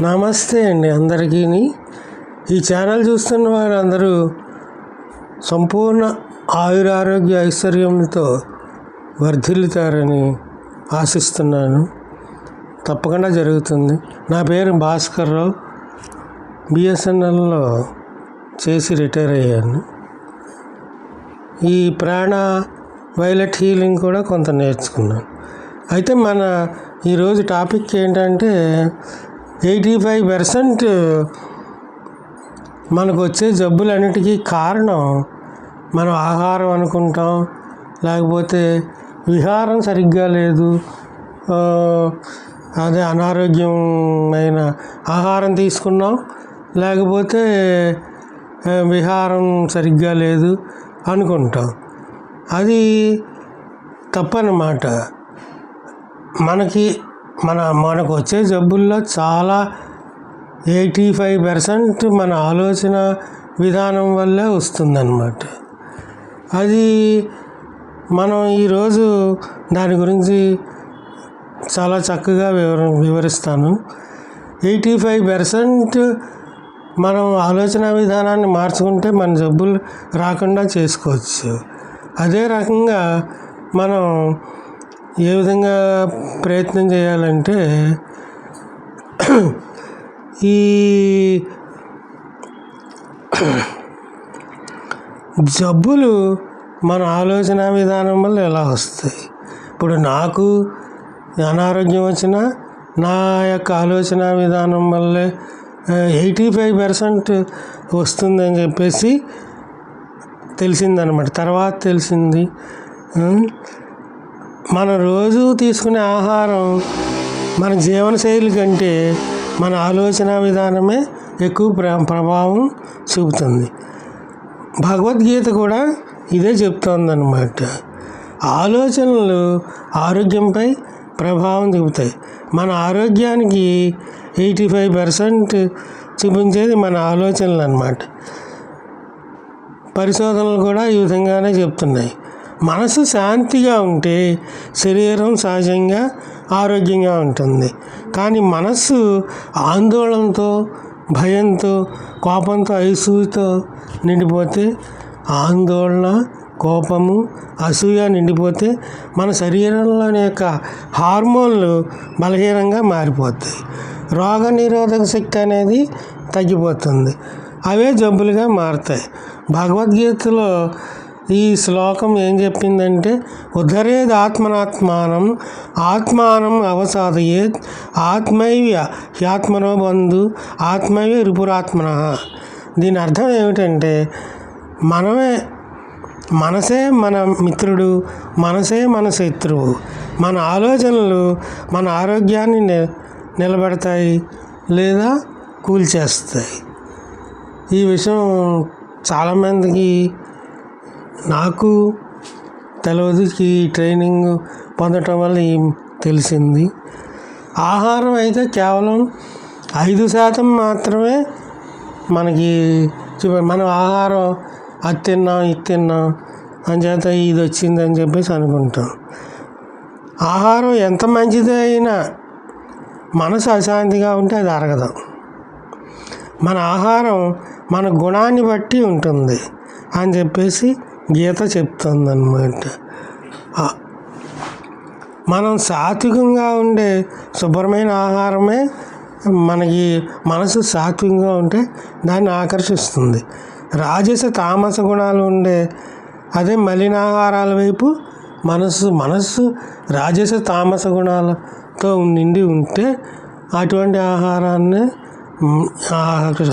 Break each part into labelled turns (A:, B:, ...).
A: నమస్తే అండి అందరికీ ఈ ఛానల్ చూస్తున్న వారందరూ సంపూర్ణ ఆయురారోగ్య ఐశ్వర్యంతో వర్ధిల్లుతారని ఆశిస్తున్నాను. తప్పకుండా జరుగుతుంది. నా పేరు భాస్కర్ రావు. బిఎస్ఎన్ఎల్లో చేసి రిటైర్ అయ్యాను. ఈ ప్రాణ వైలెట్ హీలింగ్ కూడా కొంత నేర్చుకున్నాను. అయితే మన ఈరోజు టాపిక్ ఏంటంటే ఎయిటీ ఫైవ్ పర్సెంట్ మనకు వచ్చే జబ్బులన్నిటికీ కారణం మనం ఆహారం అనుకుంటాం లేకపోతే విహారం సరిగ్గా లేదు అదే అనారోగ్యమైన ఆహారం తీసుకున్నాం లేకపోతే విహారం సరిగ్గా లేదు అనుకుంటాం. అది తప్పనమాట. మనకి మన మనకు వచ్చే జబ్బుల్లో చాలా ఎయిటీ ఫైవ్ పర్సెంట్ మన ఆలోచన విధానం వల్లే వస్తుందన్నమాట. అది మనం ఈరోజు దాని గురించి చాలా చక్కగా వివర వివరిస్తాను. ఎయిటీ ఫైవ్ పర్సెంట్ మనం ఆలోచన విధానాన్ని మార్చుకుంటే మన జబ్బులు రాకుండా చేసుకోవచ్చు. అదే రకంగా మనం ఏ విధంగా ప్రయత్నం చేయాలంటే ఈ జబ్బులు మన ఆలోచన విధానం వల్ల ఎలా వస్తాయి? ఇప్పుడు నాకు అనారోగ్యం వచ్చినా నా యొక్క ఆలోచన విధానం వల్లే ఎయిటీ ఫైవ్ పర్సెంట్ వస్తుందని చెప్పేసి తెలిసిందనమాట తర్వాత తెలిసింది మన రోజు తీసుకునే ఆహారం మన జీవనశైలి కంటే మన ఆలోచన విధానమే ఎక్కువ ప్రభావం చూపుతుంది. భగవద్గీత కూడా ఇదే చెప్తోందన్నమాట. ఆలోచనలు ఆరోగ్యంపై ప్రభావం చూపుతాయి. మన ఆరోగ్యానికి ఎయిటీ ఫైవ్ పర్సెంట్ చూపించేది మన ఆలోచనలు అన్నమాట పరిశోధనలు కూడా ఈ విధంగానే చెప్తున్నాయి. మనసు శాంతిగా ఉంటే శరీరం సహజంగా ఆరోగ్యంగా ఉంటుంది. కానీ మనస్సు ఆందోళనతో భయంతో కోపంతో ఐసూతో నిండిపోతే ఆందోళన కోపము అసూయ నిండిపోతే మన శరీరంలోని యొక్క హార్మోన్లు బలహీనంగా మారిపోతాయి. రోగ నిరోధక శక్తి అనేది తగ్గిపోతుంది. అవే జబ్బులుగా మారుతాయి. భగవద్గీతలో ఈ శ్లోకం ఏం చెప్పిందంటే ఉద్ధరేది ఆత్మనాత్మానం ఆత్మానం అవసాదయేత్ ఆత్మైవ్య హ్యాత్మనో బంధు ఆత్మైవ్య రిపురాత్మన. దీని అర్థం ఏమిటంటే మనమే మనసే మన మిత్రుడు మనసే మన శత్రువు. మన ఆలోచనలు మన ఆరోగ్యాన్ని ని నిలబెడతాయి లేదా కూల్చేస్తాయి. ఈ విషయం చాలామందికి నాకు తెలియదు ఈ ట్రైనింగ్ పొందటం వల్ల తెలిసింది. ఆహారం అయితే కేవలం ఐదు శాతం మాత్రమే మనకి మనం ఆహారం అది తిన్నాం ఇది తిన్నాం అని చేత ఇది వచ్చింది అని చెప్పేసి అనుకుంటాం. ఆహారం ఎంత మంచిదే అయినా మనసు అశాంతిగా ఉంటే అది అరగదు. మన ఆహారం మన గుణాన్ని బట్టి ఉంటుంది అని చెప్పేసి గీత చెప్తుందన్నమాట. మనం సాత్వికంగా ఉండే శుభ్రమైన ఆహారమే మనకి మనసు సాత్వికంగా ఉంటే దాన్ని ఆకర్షిస్తుంది. రాజస తామస గుణాలు ఉండే అదే మలినాహారాల వైపు మనస్సు మనస్సు రాజస తామస గుణాలతో నిండి ఉంటే అటువంటి ఆహారాన్ని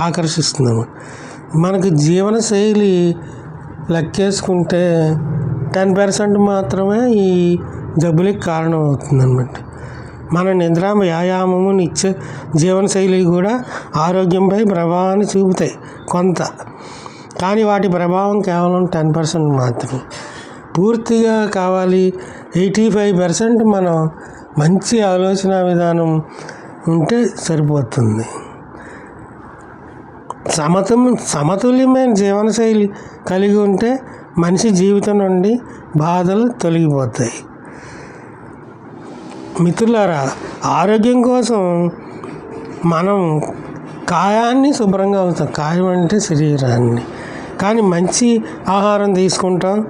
A: ఆకర్షిస్తుంది మనకి జీవన శైలి లెక్కేసుకుంటే టెన్ పర్సెంట్ మాత్రమే ఈ జబ్బులకి కారణం అవుతుందన్నమాట మన నిద్ర వ్యాయామము నిత్య జీవనశైలి కూడా ఆరోగ్యంపై ప్రభావాన్ని చూపుతాయి కొంత. కానీ వాటి ప్రభావం కేవలం టెన్ పర్సెంట్ మాత్రమే. పూర్తిగా కావాలి ఎయిటీ ఫైవ్ పర్సెంట్ మనం మంచి ఆలోచన విధానం ఉంటే సరిపోతుంది. సమతుం సమతుల్యమైన జీవనశైలి కలిగి ఉంటే మనిషి జీవితం నుండి బాధలు తొలగిపోతాయి. మిత్రులారా ఆరోగ్యం కోసం మనం కాయాన్ని శుభ్రంగా అవుతాం కాయం అంటే శరీరాన్ని. కానీ మంచి ఆహారం తీసుకుంటాం.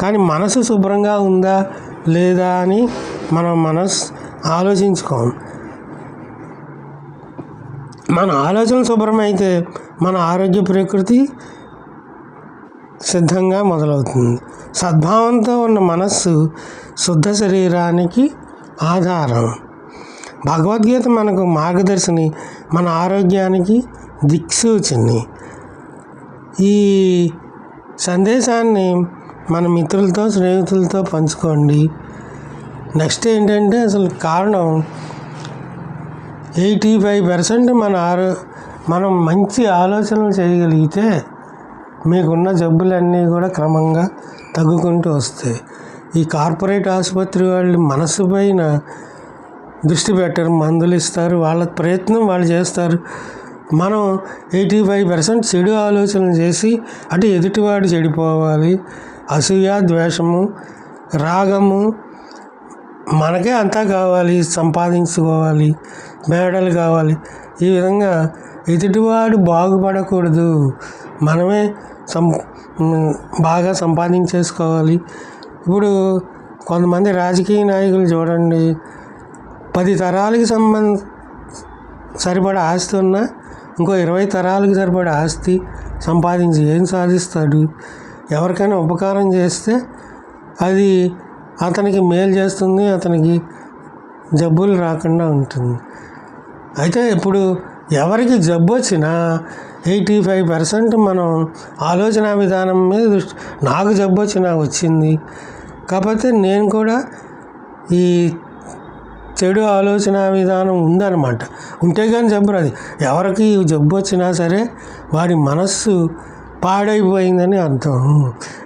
A: కానీ మనసు శుభ్రంగా ఉందా లేదా అని మనం మనసు ఆలోచించుకోం. మన ఆలోచన శుభ్రమైతే మన ఆరోగ్య ప్రకృతి సిద్ధంగా మొదలవుతుంది. సద్భావంతో ఉన్న మనస్సు శుద్ధ శరీరానికి ఆధారం. భగవద్గీత మనకు మార్గదర్శిని మన ఆరోగ్యానికి దిక్సూచిని. ఈ సందేశాన్ని మన మిత్రులతో స్నేహితులతో పంచుకోండి. నెక్స్ట్ ఏంటంటే అసలు కారణం ఎయిటీ ఫైవ్ పర్సెంట్ మన ఆరో మనం మంచి ఆలోచనలు చేయగలిగితే మీకున్న జబ్బులన్నీ కూడా క్రమంగా తగ్గుకుంటూ వస్తాయి. ఈ కార్పొరేట్ ఆసుపత్రి వాళ్ళు మనసు పైన దృష్టి పెట్టరు మందులు ఇస్తారు వాళ్ళ ప్రయత్నం వాళ్ళు చేస్తారు. మనం ఎయిటీ ఫైవ్ పర్సెంట్ చెడు ఆలోచనలు చేసి అటు ఎదుటివాడు చెడిపోవాలి. అసూయ ద్వేషము రాగము మనకే అంతా కావాలి సంపాదించుకోవాలి మేడలు కావాలి. ఈ విధంగా ఎదుటివాడు బాగుపడకూడదు. మనమే సం బాగా సంపాదించేసుకోవాలి. ఇప్పుడు కొంతమంది రాజకీయ నాయకులు చూడండి పది తరాలకి సంబంధ సరిపడా ఆస్తి ఉన్నా ఇంకో ఇరవై తరాలకు సరిపడా ఆస్తి సంపాదించి ఏం సాధిస్తాడు? ఎవరికైనా ఉపకారం చేస్తే అది అతనికి మేలు చేస్తుంది అతనికి జబ్బులు రాకుండా ఉంటుంది. అయితే ఇప్పుడు ఎవరికి జబ్బు వచ్చినా ఎయిటీ ఫైవ్ పర్సెంట్ మనం ఆలోచన విధానం మీద దృష్టి నాకు జబ్బు వచ్చినా వచ్చింది. కాకపోతే నేను కూడా ఈ చెడు ఆలోచన విధానం ఉందన్నమాట. ఉంటే కానీ జబ్బు రాదు. ఎవరికి జబ్బు వచ్చినా సరే వాడి మనస్సు పాడైపోయిందని అర్థం.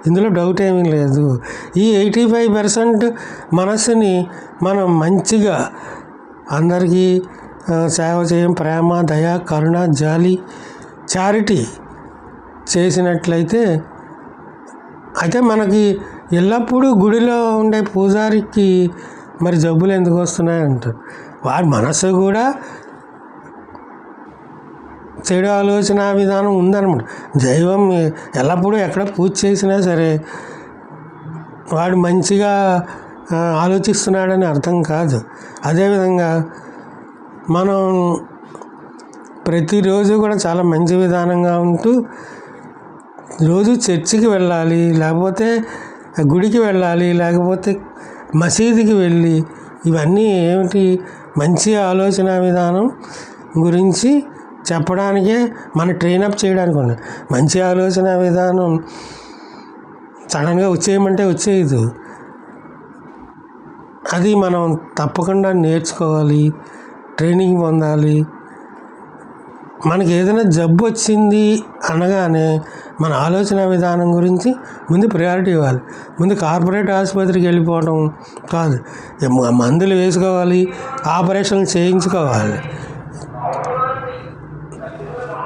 A: ఇందులో డౌట్ ఏమీ లేదు. ఈ ఎయిటీ ఫైవ్ పర్సెంట్ మనస్సుని మనం మంచిగా అందరికీ సేవ చేయం ప్రేమ దయ కరుణ జాలి చారిటీ చేసినట్లయితే అయితే మనకి ఎల్లప్పుడూ గుడిలో ఉండే పూజారికి మరి జబ్బులు ఎందుకు వస్తున్నాయి అంటారు వారి మనసు కూడా చెడు ఆలోచన విధానం ఉందన్నమాట. దైవం ఎల్లప్పుడూ ఎక్కడ పూజ చేసినా సరే వాడు మంచిగా ఆలోచిస్తున్నాడని అర్థం కాదు. అదేవిధంగా మనం ప్రతిరోజు కూడా చాలా మంచి విధానంగా ఉంటూ రోజు చర్చికి వెళ్ళాలి లేకపోతే గుడికి వెళ్ళాలి లేకపోతే మసీదుకి వెళ్ళి ఇవన్నీ ఏమిటి? మంచి ఆలోచన విధానం గురించి చెప్పడానికే మన ట్రైనప్ చేయడానికి ఉంది మంచి ఆలోచన విధానం. సడన్గా వచ్చేయమంటే వచ్చేయదు. అది మనం తప్పకుండా నేర్చుకోవాలి ట్రైనింగ్ పొందాలి. మనకి ఏదైనా జబ్బు వచ్చింది అనగానే మన ఆలోచన విధానం గురించి ముందు ప్రయారిటీ ఇవ్వాలి. ముందు కార్పొరేట్ ఆసుపత్రికి వెళ్ళిపోవడం కాదు. మందులు వేసుకోవాలి ఆపరేషన్లు చేయించుకోవాలి.